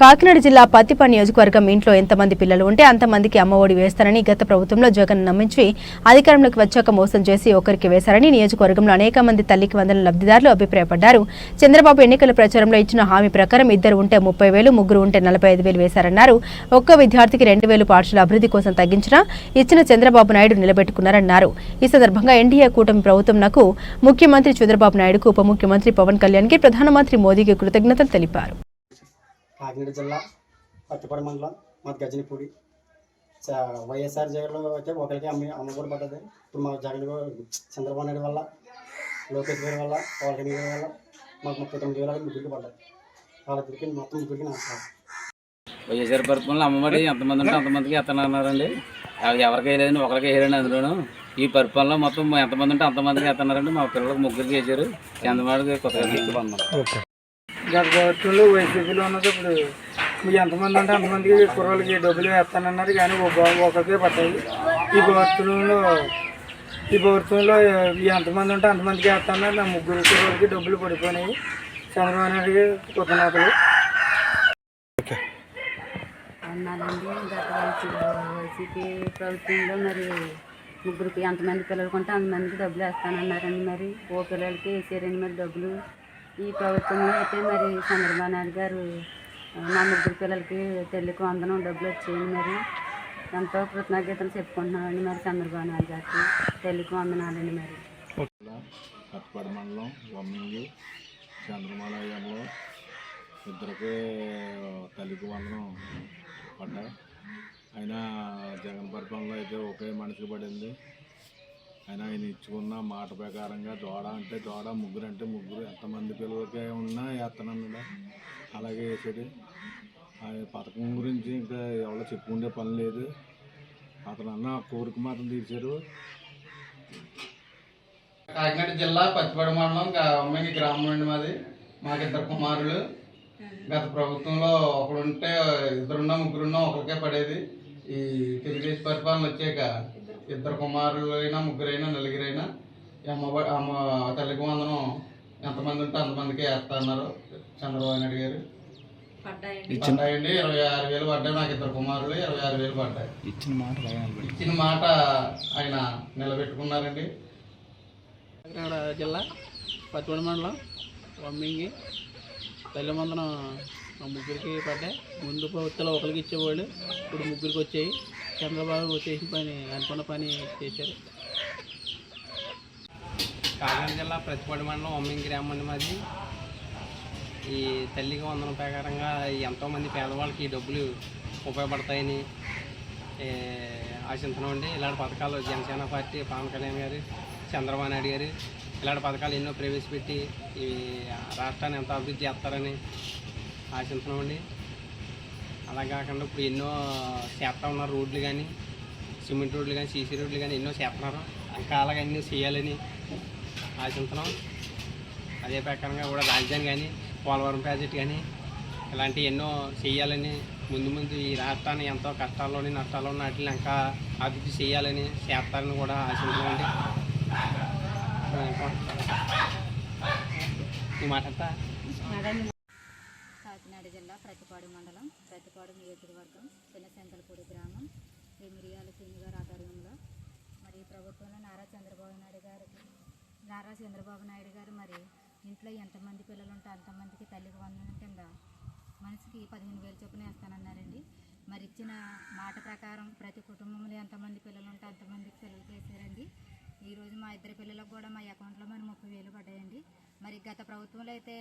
కాకినాడ జిల్లా పత్తిపని నియోజకవర్గం ఇంట్లో ఎంతమంది పిల్లలు ఉంటే అంతమందికి అమ్మఒడి వేస్తారని గత ప్రభుత్వంలో జగన్ నమ్మించి అధికారంలోకి వచ్చాక మోసం చేసి ఒకరికి వేశారని నియోజకవర్గంలో అనేక మంది తల్లికి వందల లబ్ధిదారులు అభిప్రాయపడ్డారు. చంద్రబాబు ఎన్నికల ప్రచారంలో ఇచ్చిన హామీ ప్రకారం ఇద్దరు ఉంటే ముప్పై వేలు ముగ్గురు ఉంటే నలభై ఐదు వేలు వేశారన్నారు. ఒక్క విద్యార్థికి రెండు వేలు పాఠశాల అభివృద్ధి కోసం తగ్గించినా ఇచ్చిన చంద్రబాబు నాయుడు నిలబెట్టుకున్నారన్నారు. ఈ సందర్భంగా ఎన్డీఏ కూటమి ప్రభుత్వంకు ముఖ్యమంత్రి చంద్రబాబు నాయుడుకు ఉప ముఖ్యమంత్రి పవన్ కళ్యాణ్కి ప్రధానమంత్రి మోదీకి కృతజ్ఞతలు తెలిపారు. కాకినాడ జిల్లా పత్తిపాడు మండలం మాది గజనిపూడి చ- వైఎస్ఆర్ జగన్లో అయితే ఒకరికి అమ్మ అమ్మ కూడా పడ్డది ఇప్పుడు మా జగన్ చంద్రబాబు నాయుడు వల్ల లోకేష్ గారి వల్ల పవన్ కళ్యాణ్ గారి వల్ల మాకు ముప్పై తొమ్మిది వేల ముగ్గురికి పడ్డాయి వాళ్ళిద్దరికి మొత్తం ముగ్గురికి నమస్కారం. వైఎస్ఆర్ పరిపాలనలో అమ్మఒడి ఎంతమంది ఉంటే అంతమందికి ఎత్తన్నారండి అవి ఎవరికి వేయలేదండి ఒకరికి వేయలేండి అందులోను. ఈ పరిపాలనలో మొత్తం ఎంతమంది ఉంటే అంతమందికి ఎత్తన్నారండి. మా పిల్లలకు ముగ్గురికి వేసారు చంద్రబాబుకి కొత్తగా గత ప్రభుత్వంలో వైసీపీలో ఉన్నది ఇప్పుడు మీకు ఎంతమంది ఉంటే అంతమందికి కుర్రోళ్ళకి డబ్బులు వేస్తానన్నారు కానీ ఒక ఒకరికే పట్టాయి. ఈ ప్రభుత్వంలో ఈ ప్రభుత్వంలో ఎంతమంది ఉంటే అంతమందికి వేస్తానన్నారు నా ముగ్గురు కుర్రోళ్ళకి డబ్బులు పడిపోయినాయి. చంద్రబాబు నాయుడు కృతజ్ఞతలు. అన్నారండి గత వైసీ- వైసీపీ ప్రభుత్వంలో మరి ముగ్గురికి ఎంతమంది పిల్లలు కొంటే అంతమందికి డబ్బులు వేస్తానన్నారండి మరి. ఓ పిల్లలకి వేసారండి మరి డబ్బులు. ఈ ప్రభుత్వంలో అయితే మరి చంద్రబాబు నాయుడు గారు నా ముగ్గురు పిల్లలకి తల్లికి వందనం డబ్బులు వచ్చేయండి మరి ఎంతో కృతజ్ఞతలు చెప్పుకుంటున్నామండి మరి చంద్రబాబు నాయుడు గారికి. తెల్లికి వందనాలండి మరి. కట్పాడు మండలం వమ్మింగి చంద్రమాలయంలో ఇద్దరికి తల్లికి వందనం పడ్డాయి. అయినా జగన్ పరిపాలనలో అయితే ఒకే మనిషికి పడింది అయినా ఆయన ఇచ్చుకున్న మాట ప్రకారంగా దోడ అంటే దోడ ముగ్గురు అంటే ముగ్గురు ఎంతమంది పిల్లలకే ఉన్నా వేస్తానన్నాడు అలాగే వేసాడు. ఆ పథకం గురించి ఇంకా ఎవరో చెప్పుకుండే పని లేదు. అతను అన్న కోరిక మాత్రం తీర్చారు. కాకినాడ జిల్లా పచ్చిపాడు మండలం అమ్మాయి గ్రామం అండి మాది. మాకిద్దరు కుమారులు. గత ప్రభుత్వంలో ఒకడుంటే ఇద్దరున్నా ముగ్గురున్నా ఒకరికే పడేది. ఈ తెలుగుదేశం పరిపాలన వచ్చాక ఇద్దరు కుమారులు అయినా ముగ్గురైనా నలుగురైనా ఈ అమ్మ అమ్మ తల్లికి వందనం ఎంతమంది ఉంటే అంతమందికి వేస్తా అన్నారు చంద్రబాబు నాయుడు గారు. పడ్డాయండి. ఇరవై ఆరు వేలు పడ్డాయి. నాకు ఇద్దరు కుమారులు ఇరవై ఆరు వేలు పడ్డాయి. ఇచ్చిన మాట ఇచ్చిన మాట ఆయన నిలబెట్టుకున్నారండి. జిల్లా పచ్చడి మండలం వమ్మింగి. తల్లి మందనం మా ముగ్గురికి పడ్డాయి ముందు ప్రభుత్వంలో ఒకరికి ఇచ్చేవాళ్ళు ఇప్పుడు ముగ్గురికి వచ్చాయి. చంద్రబాబు చేసిన పని అనుకున్న పని చేశారు. కాకినాడ జిల్లా ప్రతిపాడు మండలం అమ్మింగ్ గ్రామం అండి మాది. ఈ తల్లికి వందన ప్రకారంగా ఎంతోమంది పేదవాళ్ళకి ఈ డబ్బులు ఉపయోగపడతాయని ఆశించడం ఇలాంటి పథకాలు జనసేన పార్టీ పవన్ కళ్యాణ్ గారు చంద్రబాబు నాయుడు గారు ఇలాంటి పథకాలు ఎన్నో ప్రవేశపెట్టి ఈ రాష్ట్రాన్ని ఎంత అభివృద్ధి చేస్తారని ఆశిస్తున్నామండి అలా కాకుండా ఇప్పుడు ఎన్నో చేస్తా ఉన్నారు రోడ్లు కానీ సిమెంట్ రోడ్లు కానీ సీసీ రోడ్లు కానీ ఎన్నో చేస్తున్నారు. ఇంకా అలాగే ఎన్నో చేయాలని ఆశిస్తున్నాం అదే ప్రకారంగా కూడా రాజధాని కానీ పోలవరం ప్రాజెక్ట్ కానీ ఇలాంటివి ఎన్నో చేయాలని ముందు ముందు ఈ రాష్ట్రాన్ని ఎంతో కష్టాల్లోని నష్టాల్లో వాటిని ఇంకా అభివృద్ధి చేయాలని చేస్తారని కూడా ఆశిస్తున్నామండి ఈ మాట కాకినాడ జిల్లా ప్రతిపాడు మండలం ప్రతిపాడు నియోజకవర్గం చిన్నశంకలపూడి గ్రామం ఈ మిరియాల సింగ్ గారి ఆధ్వర్యంలో. మరి ప్రభుత్వంలో నారా చంద్రబాబు నాయుడు గారు నారా చంద్రబాబు నాయుడు గారు మరి ఇంట్లో ఎంతమంది పిల్లలు ఉంటే అంతమందికి తల్లికి వందనం కింద మనిషికి పదిహేను వేలు చొప్పున వేస్తానన్నారండి. మరి ఇచ్చిన మాట ప్రకారం ప్రతి కుటుంబంలో ఎంతమంది పిల్లలు ఉంటే అంతమందికి పిల్లలకి చేశారండి. ఈరోజు మా ఇద్దరు పిల్లలకు కూడా మా అకౌంట్లో మరి ముప్పై వేలు పడ్డాయండి. మరి గత ప్రభుత్వంలో అయితే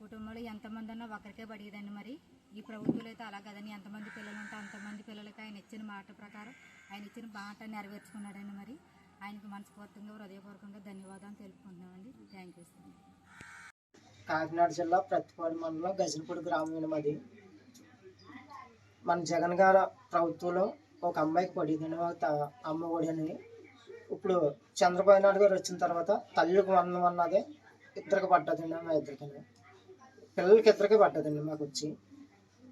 కుటుంబంలో ఎంతమంది ఉన్నా ఒకరికే పడేదండి మరి. ఈ ప్రభుత్వంలో అయితే అలా కదండి. ఎంతమంది పిల్లలు ఉంటే అంతమంది పిల్లలకి ఆయన ఇచ్చిన మాట ప్రకారం ఆయన ఇచ్చిన మాట నెరవేర్చుకున్నాడండి మరి. ఆయనకు మనస్ఫూర్తిగా హృదయపూర్వకంగా ధన్యవాదాలు తెలుపుకుంటున్నామండి. థ్యాంక్ యూ సార్ కాకినాడ జిల్లా ప్రతిపాడు మండలం గజలపూడి గ్రామం మాది. మన జగన్ గారు ప్రభుత్వంలో ఒక అమ్మాయికి పడిందండి ఒక త- అమ్మ పడింది ఇప్పుడు చంద్రబాబు నాయుడు గారు వచ్చిన తర్వాత తల్లికి వందం అన్నది ఇద్దరికి పడ్డదండి మా ఇద్దరికి పిల్లలకి ఇద్దరికే పడ్డదండి మాకు వచ్చి.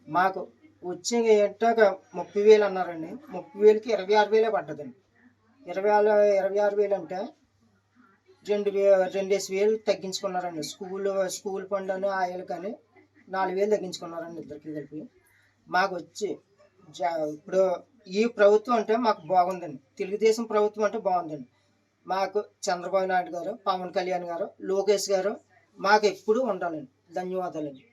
మాకు వచ్చి ఏంటాక ముప్పై వేలు అన్నారండి. ముప్పై వేలకి ఇరవై ఆరు వేలే పడ్డదండి. ఇరవై ఆరు ఇరవై ఆరు వేలు అంటే రెండు వే రెండేసి వేలు తగ్గించుకున్నారండి. స్కూల్ స్కూల్ ఫండ్ అని ఆయన కానీ నాలుగు వేలు తగ్గించుకున్నారండి ఇద్దరికి కలిపి. మాకు వచ్చి జా- ఇప్పుడు ఈ ప్రభుత్వం అంటే మాకు బాగుందండి. తెలుగుదేశం ప్రభుత్వం అంటే బాగుందండి. మాకు చంద్రబాబు నాయుడు గారు పవన్ కళ్యాణ్ గారు లోకేష్ గారు మాకు ఎప్పుడూ ఉండాలండి. ధన్యవాదాలండి.